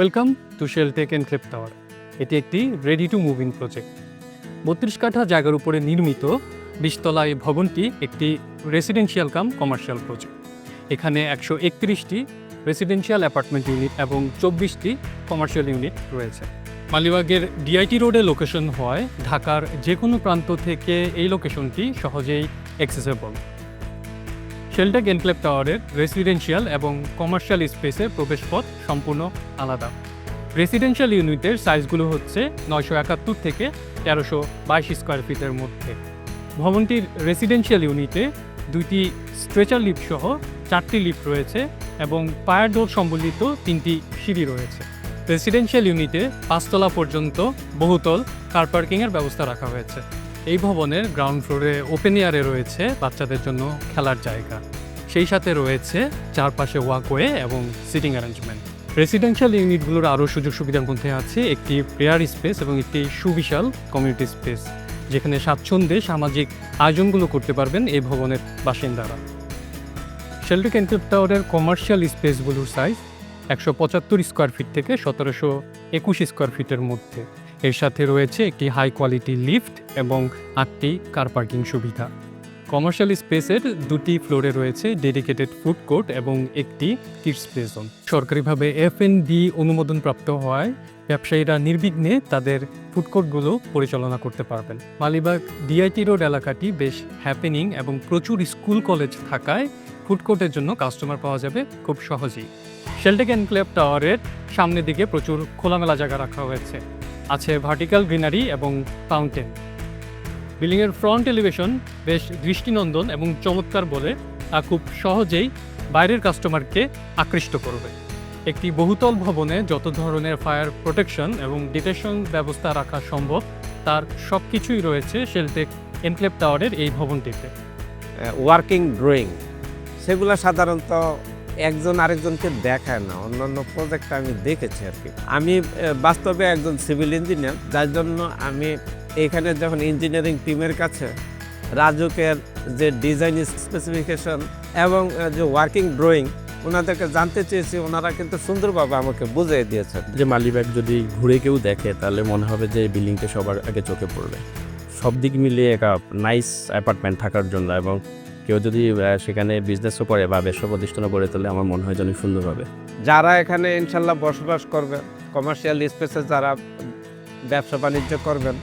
Welcome to Sheltech enclave tower এটি একটি ready to move in project. বত্রিশ কাঠা জায়গার উপরে নির্মিত বিশতলা এই ভবনটি একটি রেসিডেন্সিয়াল কাম কমার্শিয়াল প্রজেক্ট। এখানে একশো একত্রিশটি রেসিডেন্সিয়াল অ্যাপার্টমেন্ট ইউনিট এবং চব্বিশটি কমার্শিয়াল ইউনিট রয়েছে। মালিবাগের ডিআইটি রোডে লোকেশন হয় ঢাকার যে কোনো প্রান্ত থেকে এই লোকেশনটি সহজেই অ্যাক্সেসেবল। শেলটেক এনক্লেভ টাওয়ারের রেসিডেন্সিয়াল এবং কমার্শিয়াল স্পেসে প্রবেশপথ সম্পূর্ণ আলাদা। রেসিডেন্সিয়াল ইউনিটের সাইজগুলো হচ্ছে নয়শো একাত্তর থেকে তেরোশো বাইশ স্কোয়ার ফিটের মধ্যে। ভবনটির রেসিডেন্সিয়াল ইউনিটে দুইটি স্ট্রেচার লিফট সহ চারটি লিফট রয়েছে এবং পায়ার ডোর সম্বলিত তিনটি সিঁড়ি রয়েছে। রেসিডেন্সিয়াল ইউনিটে পাঁচতলা পর্যন্ত বহুতল কার পার্কিংয়ের ব্যবস্থা রাখা হয়েছে। এই ভবনের গ্রাউন্ড ফ্লোরে ওপেন এয়ারে রয়েছে বাচ্চাদের জন্য খেলার জায়গা। সেই সাথে রয়েছে চারপাশে ওয়াকওয়ে এবং সিটিং অ্যারেঞ্জমেন্ট রেসিডেন্সিয়াল ইউনিটগুলোর আরও সুযোগ সুবিধার মধ্যে আছে একটি প্রেয়ার স্পেস এবং একটি সুবিশাল কমিউনিটি স্পেস যেখানে স্বাচ্ছন্দ্যে সামাজিক আয়োজনগুলো করতে পারবেন এই ভবনের বাসিন্দারা। শেল্টেক এনক্লেভ টাওয়ারের কমার্শিয়াল স্পেসগুলোর সাইজ একশো পঁচাত্তর স্কোয়ার ফিট থেকে সতেরোশো একুশ স্কোয়ার ফিটের মধ্যে। এর সাথে রয়েছে একটি হাই কোয়ালিটি লিফট এবং আটটি কার পার্কিং সুবিধা। কমার্শিয়াল স্পেসের দুটি ফ্লোরে রয়েছে ডেডিকেটেড ফুড কোর্ট এবং একটি কিডস প্লে জোন সরকারিভাবে এফ এন বি অনুমোদনপ্রাপ্ত হওয়ায় ব্যবসায়ীরা নির্বিঘ্নে তাদের ফুড কোর্টগুলো পরিচালনা করতে পারবেন। মালিবাগ ডিআইটি রোড এলাকাটি বেশ হ্যাপেনিং এবং প্রচুর স্কুল কলেজ থাকায় ফুড কোর্টের জন্য কাস্টমার পাওয়া যাবে খুব সহজেই। শেলটেক এনক্লেভ টাওয়ারের সামনের দিকে প্রচুর খোলামেলা জায়গা রাখা হয়েছে। আছে ভার্টিক্যাল গ্রিনারি এবং ফাউন্টেন। বিল্ডিংয়ের ফ্রন্ট এলিভেশন বেশ দৃষ্টিনন্দন এবং চমৎকার বলে তা খুব সহজেই বাইরের কাস্টমারকে আকৃষ্ট করবে। একটি বহুতল ভবনে যত ধরনের ফায়ার প্রোটেকশন এবং ডিটেকশন ব্যবস্থা রাখা সম্ভব, তার সব কিছুই রয়েছে শেলটেক এনক্লেভ টাওয়ারের এই ভবনটিতে। ওয়ার্কিং ড্রয়িং, সেগুলো সাধারণত একজন আরেকজনকে দেখায় না, অন্যান্য প্রজেক্টে আমি দেখেছি আর কি। আমি বাস্তবে একজন সিভিল ইঞ্জিনিয়ার যার জন্য আমি এখানে যখন ইঞ্জিনিয়ারিং টিমের কাছে রাজুকের যে ডিজাইন স্পেসিফিকেশন এবং যে ওয়ার্কিং ড্রয়িং ওনাদেরকে জানতে চেয়েছি, ওনারা কিন্তু সুন্দরভাবে আমাকে বুঝিয়ে দিয়েছেন। যে মালিবাগ যদি ঘুরে কেউ দেখে, তাহলে মনে হবে যে বিল্ডিংটা সবার আগে চোখে পড়বে। সব দিক মিলিয়ে একটা নাইস অ্যাপার্টমেন্ট থাকার জন্য এবং কেউ যদি সেখানে বিজনেসও করে বা ব্যবসা প্রতিষ্ঠানও করে তাহলে আমার মনে হয় যে অনেক সুন্দর হবে। যারা এখানে ইনশাল্লাহ বসবাস করবেন কমার্শিয়াল স্পেসে যারা ব্যবসা বাণিজ্য করবেন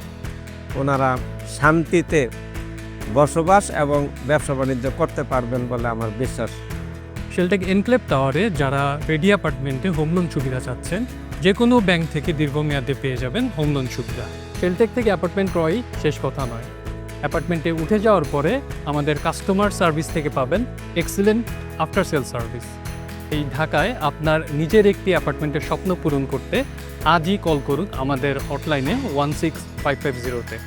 ওনারা শান্তিতে বসবাস এবং ব্যবসা বাণিজ্য করতে পারবেন বলে আমার বিশ্বাস। শেলটেক এনক্লেভ টাওয়ারে যারা রেডি অ্যাপার্টমেন্টে হোম লোন সুবিধা চাচ্ছেন যে কোনো ব্যাংক থেকে দীর্ঘমেয়াদে পেয়ে যাবেন হোম লোন সুবিধা। শেলটেক থেকে অ্যাপার্টমেন্ট ক্রয় শেষ কথা নয়। অ্যাপার্টমেন্টে উঠে যাওয়ার পরে আমাদের কাস্টমার সার্ভিস থেকে পাবেন এক্সিলেন্ট আফটার সেল সার্ভিস। এই ঢাকায় আপনার নিজের একটি অ্যাপার্টমেন্টের স্বপ্ন পূরণ করতে আজই কল করুন আমাদের হটলাইনে ওয়ান সিক্স ফাইভ ফাইভ জিরোতে।